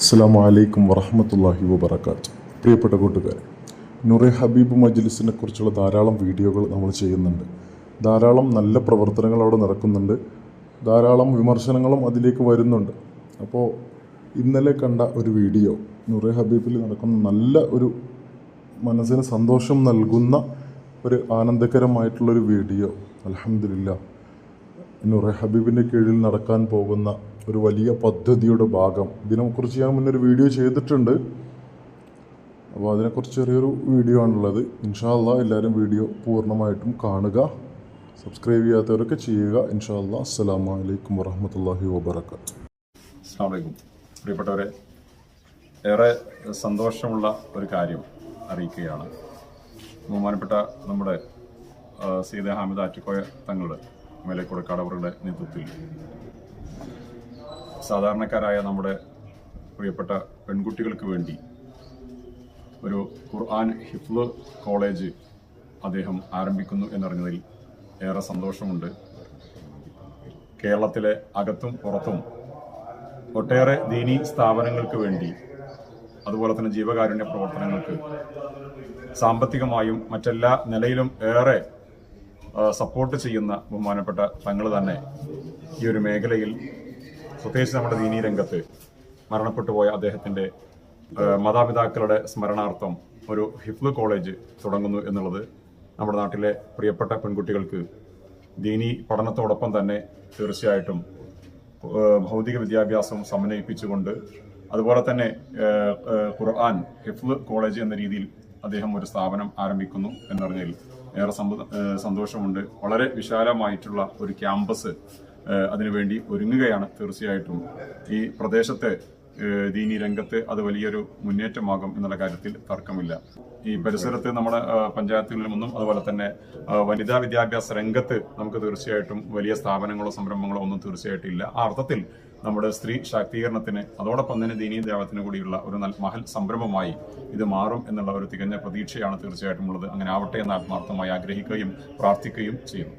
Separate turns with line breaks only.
അസ്സാം വലൈക്കും വറഹമത്തല്ലാഹി വബർക്കാത്ത് പ്രിയപ്പെട്ട കൂട്ടുകാരെ നുറെ ഹബീബ് മജ്ലിസിനെ കുറിച്ചുള്ള ധാരാളം വീഡിയോകൾ നമ്മൾ ചെയ്യുന്നുണ്ട്. ധാരാളം നല്ല പ്രവർത്തനങ്ങൾ അവിടെ നടക്കുന്നുണ്ട്. ധാരാളം വിമർശനങ്ങളും അതിലേക്ക് വരുന്നുണ്ട്. അപ്പോൾ ഇന്നലെ കണ്ട ഒരു വീഡിയോ നുറേ ഹബീബിൽ നടക്കുന്ന നല്ല ഒരു മനസ്സിന് സന്തോഷം നൽകുന്ന ഒരു ആനന്ദകരമായിട്ടുള്ളൊരു വീഡിയോ അലഹമില്ല നുറെ ഹബീബിന്റെ കീഴിൽ നടക്കാൻ പോകുന്ന ഒരു വലിയ പദ്ധതിയുടെ ഭാഗം. ഇതിനെക്കുറിച്ച് ഞാൻ മുന്നേ ഒരു വീഡിയോ ചെയ്തിട്ടുണ്ട്. അപ്പോൾ അതിനെക്കുറിച്ച് ചെറിയൊരു വീഡിയോ ആണുള്ളത്. ഇൻഷാല്ല എല്ലാവരും വീഡിയോ പൂർണമായിട്ടും കാണുക. സബ്സ്ക്രൈബ് ചെയ്യാത്തവരൊക്കെ ചെയ്യുക. ഇൻഷാല്ല അസ്സാം വലൈക്കും വറഹമത്തല്ലാഹി വാബർക്കാത്ത്
അസ്സാമലൈക്കും പ്രിയപ്പെട്ടവരെ ഏറെ സന്തോഷമുള്ള ഒരു കാര്യം അറിയിക്കുകയാണ്. ബഹുമാനപ്പെട്ട നമ്മുടെ സീത ഹാമിദ് ആറ്റിക്കോയ തങ്ങളുടെ മേലേക്കൊടുക്കാട് അവരുടെ നേതൃത്വത്തിൽ. സാധാരണക്കാരായ നമ്മുടെ പ്രിയപ്പെട്ട പെൺകുട്ടികൾക്ക് വേണ്ടി ഒരു ഖുർആൻ ഹിഫ്ല് കോളേജ് അദ്ദേഹം ആരംഭിക്കുന്നു എന്നറിഞ്ഞതിൽ ഏറെ സന്തോഷമുണ്ട്. കേരളത്തിലെ അകത്തും പുറത്തും ഒട്ടേറെ ദീനീ സ്ഥാപനങ്ങൾക്ക് വേണ്ടി അതുപോലെ തന്നെ ജീവകാരുണ്യ പ്രവർത്തനങ്ങൾക്ക് സാമ്പത്തികമായും മറ്റെല്ലാ നിലയിലും ഏറെ സപ്പോർട്ട് ചെയ്യുന്ന ബഹുമാനപ്പെട്ട തങ്ങൾ തന്നെ ഈ ഒരു മേഖലയിൽ പ്രത്യേകിച്ച് നമ്മുടെ ദീനീ രംഗത്ത് മരണപ്പെട്ടു പോയ അദ്ദേഹത്തിന്റെ മാതാപിതാക്കളുടെ സ്മരണാർത്ഥം ഒരു ഹിഫ്ല് കോളേജ് തുടങ്ങുന്നു എന്നുള്ളത് നമ്മുടെ നാട്ടിലെ പ്രിയപ്പെട്ട പെൺകുട്ടികൾക്ക് ദീനി പഠനത്തോടൊപ്പം തന്നെ തീർച്ചയായിട്ടും ഭൗതിക വിദ്യാഭ്യാസം സമന്വയിപ്പിച്ചുകൊണ്ട് അതുപോലെ തന്നെ ഖുർആൻ ഹിഫ്ല് കോളേജ് എന്ന രീതിയിൽ അദ്ദേഹം ഒരു സ്ഥാപനം ആരംഭിക്കുന്നു എന്നറിഞ്ഞതിൽ ഏറെ സന്തോഷമുണ്ട്. വളരെ വിശാലമായിട്ടുള്ള ഒരു ക്യാമ്പസ് അതിനുവേണ്ടി ഒരുങ്ങുകയാണ് തീർച്ചയായിട്ടും. ഈ പ്രദേശത്തെ ദീനി രംഗത്ത് അത് വലിയൊരു മുന്നേറ്റമാകും എന്നുള്ള കാര്യത്തിൽ തർക്കമില്ല. ഈ പരിസരത്ത് നമ്മുടെ പഞ്ചായത്തുകളിൽ നിന്നും അതുപോലെ തന്നെ വനിതാ വിദ്യാഭ്യാസ രംഗത്ത് നമുക്ക് തീർച്ചയായിട്ടും വലിയ സ്ഥാപനങ്ങളോ സംരംഭങ്ങളോ ഒന്നും തീർച്ചയായിട്ടും ഇല്ല. ആ അർത്ഥത്തിൽ നമ്മുടെ സ്ത്രീ ശാക്തീകരണത്തിന് അതോടൊപ്പം തന്നെ ദീനീ ദേവത്തിന് കൂടിയുള്ള ഒരു മഹൽ സംരംഭമായി ഇത് മാറും എന്നുള്ള ഒരു തികഞ്ഞ പ്രതീക്ഷയാണ് തീർച്ചയായിട്ടും ഉള്ളത്. അങ്ങനെ ആവട്ടെ എന്ന് ആത്മാർത്ഥമായി ആഗ്രഹിക്കുകയും പ്രാർത്ഥിക്കുകയും ചെയ്യുന്നു.